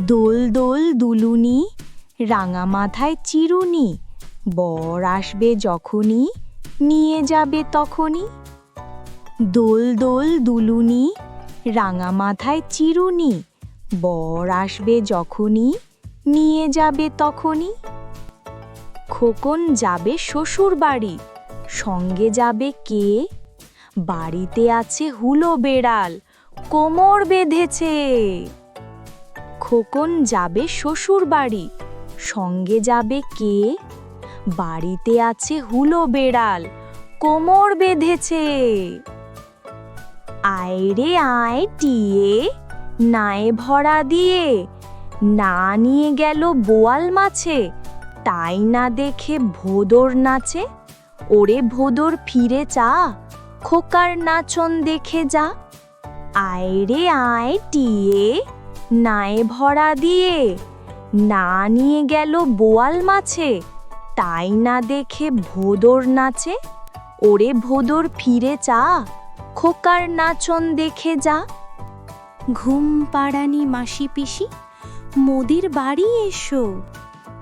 দোল দোল দুলুনি, রাঙা মাথায় চিরুনি, বর আসবে যখনই, নিয়ে যাবে তখনই। দোল দোল দুলুনি, রাঙা মাথায় চিরুনি, বর আসবে যখনই, নিয়ে যাবে তখনই। খোকন যাবে শ্বশুর বাড়ি, সঙ্গে যাবে কে? বাড়িতে আছে হুলো বেড়াল, কোমর বেঁধেছে। খোকন যাবে শ্বশুর বাড়ি সঙ্গে যাবে কে? বাড়িতে আছে হুলো বেড়াল, কোমর বেঁধেছে। আয় রে আয় টিয়ে, নায়ে ভরা দিয়ে, না নিয়ে গেল বোয়াল মাছে, তাই না দেখে ভোদর নাচে। ওরে ভোদর ফিরে চা খোকার নাচন দেখে যা। আয় রে আয় টিয়ে নায়ে ভরা দিয়ে। না নিয়ে গেল বোয়াল মাছে, তাই না দেখে ভোদর নাচে। ওরে ভোদর ফিরে চা খোকার নাচন দেখে যা। ঘুম পাড়ানি মাসি পিসি, মোদির বাড়ি এসো।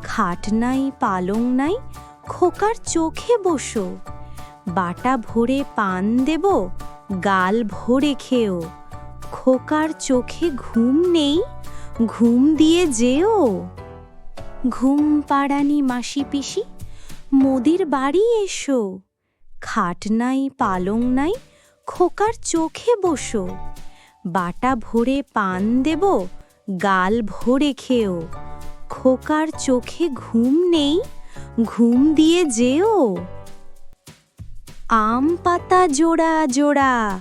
খাট নাই, পালং নাই, খোকার চোখে বসো। বাটা ভরে পান দেব, গাল ভরে খেও। খোকার চোখে ঘুম নেই? ঘুম দিয়ে যেও। ঘুম পাড়ানি মাসি পিসি, মোদির বাড়ি এসো। খাট নাই, পালং নাই, খোকার চোখে বসো। বাটা ভরে পান দেব, গাল ভরে খেও। খোকার চোখে ঘুম নেই? ঘুম দিয়ে যেও। আম পাতা জোড়া জোড়া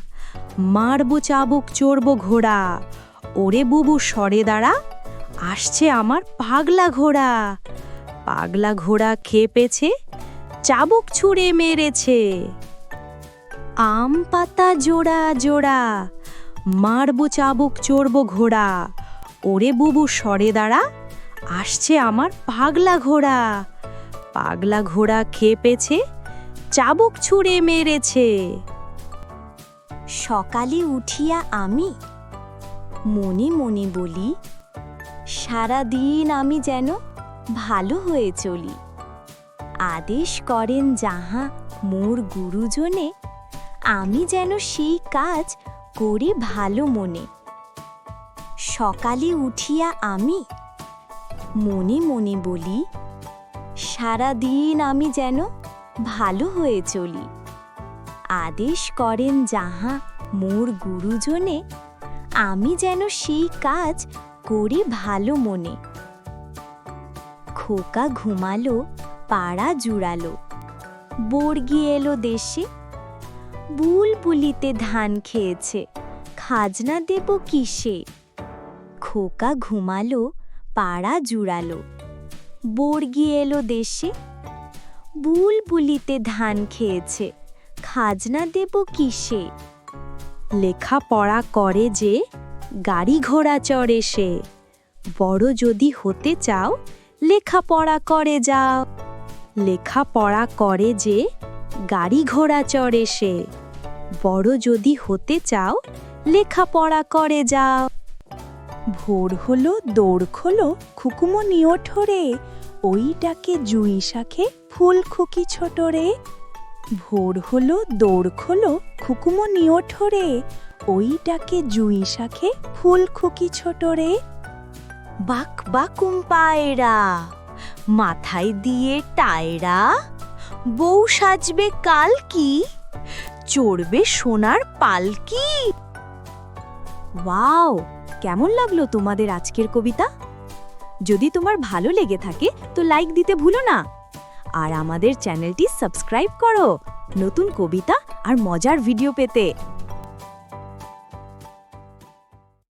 মারবো চাবুক, চড়বো ঘোড়া। ওরে বুবু, সরে দাঁড়া। আসছে আমার পাগলা ঘোড়া। পাগলা ঘোড়া খেপেছে, চাবুক ছুঁড়ে মেরেছে। আম পাতা জোড়া জোড়া, মারবো চাবুক, চড়বো ঘোড়া। ওরে বুবু, সরে দাঁড়া। আসছে আমার পাগলা ঘোড়া। পাগলা ঘোড়া খেপেছে, চাবুক ছুঁড়ে মেরেছে। সকালে উঠিয়া আমি? মনে মনে বলি সারা দিন আমি যেন ভালো হয়ে চলি। আদেশ করেন যাহা মোর গুরুজনে, আমি যেন সেই কাজ করি ভালো মনে। সকালে উঠিয়া আমি? মনে মনে বলি সারা দিন আমি যেন ভালো হয়ে চলি। আদেশ করেন যাহা মোর গুরুজনে। আমি যেন সেই কাজ করি ভালো মনে। খোকা ঘুমালো, পাড়া জুড়ালো। বর্গি এলো দেশে। বুলবুলিতে ধান খেয়েছে, খাজনা দেব কিসে? খোকা ঘুমালো, পাড়া জুড়ালো। বর্গি এলো দেশে। বুলবুলিতে ধান খেয়েছে খাজনা দেব কিসে? লেখাপড়া করে যে গাড়ি ঘোড়া চড়ে সে। বড় যদি হতে চাও, লেখাপড়া করে যাও। লেখাপড়া করে যে গাড়ি ঘোড়া চড়ে সে। বড় যদি হতে চাও, লেখাপড়া করে যাও। ভোর হলো, দৌড় খোলো খুকুমনি ওঠরে ওইটাকে জুই শাখে ফুল খুকি ছোট রে। ভোর হলো দৌড় খোলো খুকুমনি ওঠরে ওইটাকে জুই শাখে ফুল খুকি ছোট রে। বাক বাকুম পায়রা, মাথায় দিয়ে টায়রা। বউ সাজবে কাল কি? চড়বে সোনার পালকি ওয়াও, কেমন লাগল তোমাদের আজকের কবিতা? যদি তোমার ভালো লেগে থাকে তো লাইক দিতে ভুলো না। আর আমাদের চ্যানেলটি সাবস্ক্রাইব করো। নতুন কবিতা আর মজার ভিডিও পেতে